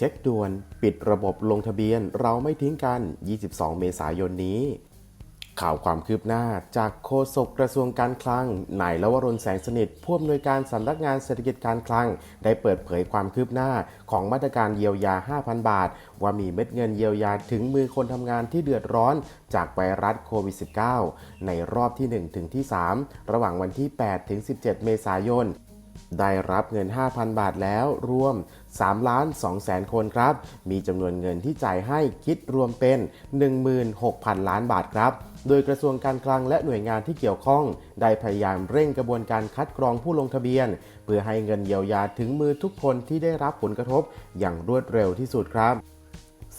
เช็คด่วนปิดระบบลงทะเบียนเราไม่ทิ้งกัน 22 เมษายนนี้ ข่าวความคืบหน้าจากโฆษกกระทรวงการคลังนายลวรนแสงสนิทผู้อำนวยการสำนักงานเศรษฐกิจการคลัง ได้เปิดเผยความคืบหน้าของมาตรการเยียวยา 5,000 บาท ว่ามีเม็ดเงินเยียวยาถึงมือคนทำงานที่เดือดร้อนจากไวรัสโควิด -19 ในรอบที่ 1 ถึงที่ 3 ระหว่างวันที่ 8 ถึง 17 เมษายน ได้รับเงิน 5,000 บาทแล้วรวม 3 ล้าน2แสนคนครับ มีจำนวนเงินที่จ่ายให้คิดรวมเป็น 16,000 ล้านบาทครับ โดยกระทรวงการคลังและหน่วยงานที่เกี่ยวข้อง ได้พยายามเร่งกระบวนการคัดกรองผู้ลงทะเบียน เพื่อให้เงินเยียวยาถึงมือทุกคนที่ได้รับผลกระทบอย่างรวดเร็วที่สุดครับ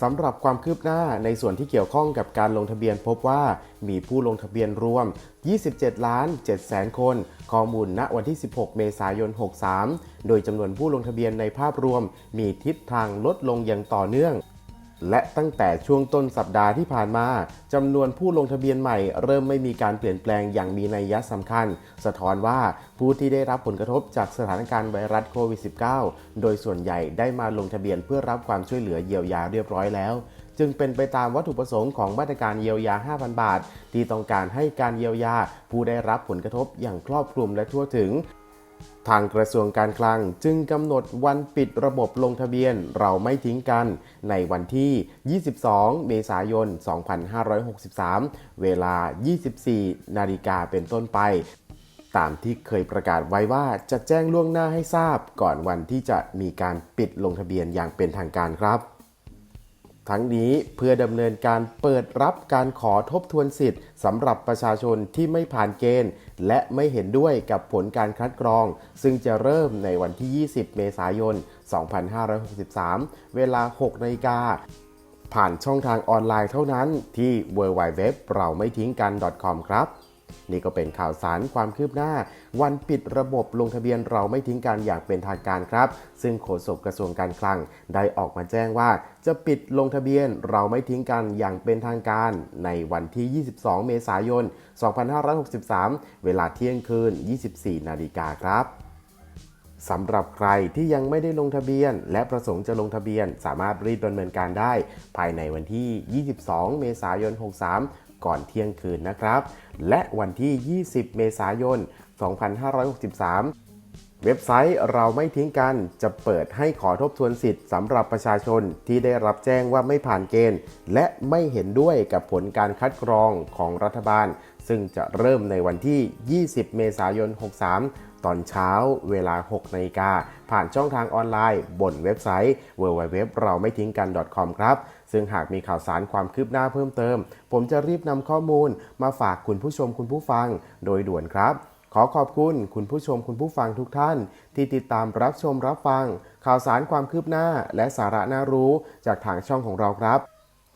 สำหรับความคืบหน้าในส่วนที่เกี่ยวข้องกับการลงทะเบียนพบว่ามีผู้ลงทะเบียนรวม 27 ล้าน7แสนคน ข้อมูลณวันที่ 16 เมษายน 63 โดยจำนวนผู้ลงทะเบียนในภาพรวมมีทิศทางลดลงอย่างต่อเนื่อง และตั้งแต่ช่วงต้นสัปดาห์ที่ผ่านมาจำนวนผู้ลงทะเบียนใหม่ เริ่มไม่มีการเปลี่ยนแปลงอย่างมีนัยยะสำคัญ สะท้อนว่าผู้ที่ได้รับผลกระทบจากสถานการณ์ไวรัสโควิด -19 โดยส่วนใหญ่ได้มาลงทะเบียนเพื่อรับความช่วยเหลือเยียวยาเรียบร้อยแล้ว จึงเป็นไปตามวัตถุประสงค์ของมาตรการเยียวยา 5,000 บาท ที่ต้องการให้การเยียวยา ผู้ได้รับผลกระทบอย่างครอบคลุมและทั่วถึง ทางกระทรวงการคลังจึงกำหนดวันปิดระบบลงทะเบียนเราไม่ทิ้งกันในวันที่ 22 เมษายน 2563 เวลา 24 นาฬิกาเป็นต้นไป ตามที่เคยประกาศไว้ว่าจะแจ้งล่วงหน้าให้ทราบก่อนวันที่จะมีการปิดลงทะเบียนอย่างเป็นทางการครับ ทั้งนี้เพื่อดำเนินการเปิดรับการขอทบทวนสิทธิ์สำหรับประชาชนที่ไม่ผ่านเกณฑ์ และไม่เห็นด้วยกับผลการคัดกรอง ซึ่งจะเริ่มในวันที่ 20 เมษายน 2563 เวลา 6นาฬิกาผ่านช่องทางออนไลน์เท่านั้นที่ www เราไม่ทิ้งกัน .com ครับ นี่ก็เป็นข่าวสารความคืบหน้า วันปิดระบบลงทะเบียนเราไม่ทิ้งกันอย่างเป็นทางการครับ ซึ่งโฆษกกระทรวงการคลังได้ออกมาแจ้งว่า จะปิดลงทะเบียนเราไม่ทิ้งกันอย่างเป็นทางการ ในวันที่ 22 เมษายน 2563 เวลาเที่ยงคืน 24 นาฬิกาครับ สำหรับใครที่ยังไม่ได้ลงทะเบียน และประสงค์จะลงทะเบียน สามารถรีบดำเนินการได้ ภายในวันที่ 22 เมษายน 63 ก่อนเที่ยงคืนนะครับ และวันที่ 20 เมษายน 2563เว็บไซต์เราไม่ทิ้งกันจะเปิดให้ขอทบทวนสิทธิ์สำหรับประชาชนที่ได้รับแจ้งว่าไม่ผ่านเกณฑ์ และไม่เห็นด้วยกับผลการคัดกรองของรัฐบาล ซึ่งจะเริ่มในวันที่ 20 เมษายน 63 ตอนเช้าเวลา 6นาฬิกาผ่านช่องทางออนไลน์ บนเว็บไซต์ www เราไม่ทิ้งกัน .com ครับ ซึ่งหากมีข่าวสารความคืบหน้าเพิ่มเติม ผมจะรีบนำข้อมูลมาฝากคุณผู้ชมคุณผู้ฟังโดยด่วนครับ ขอขอบคุณคุณผู้ชมคุณผู้ฟังทุกท่าน ที่ติดตามรับชมรับฟัง ข่าวสารความคืบหน้า และสาระน่ารู้จากทางช่องของเราครับ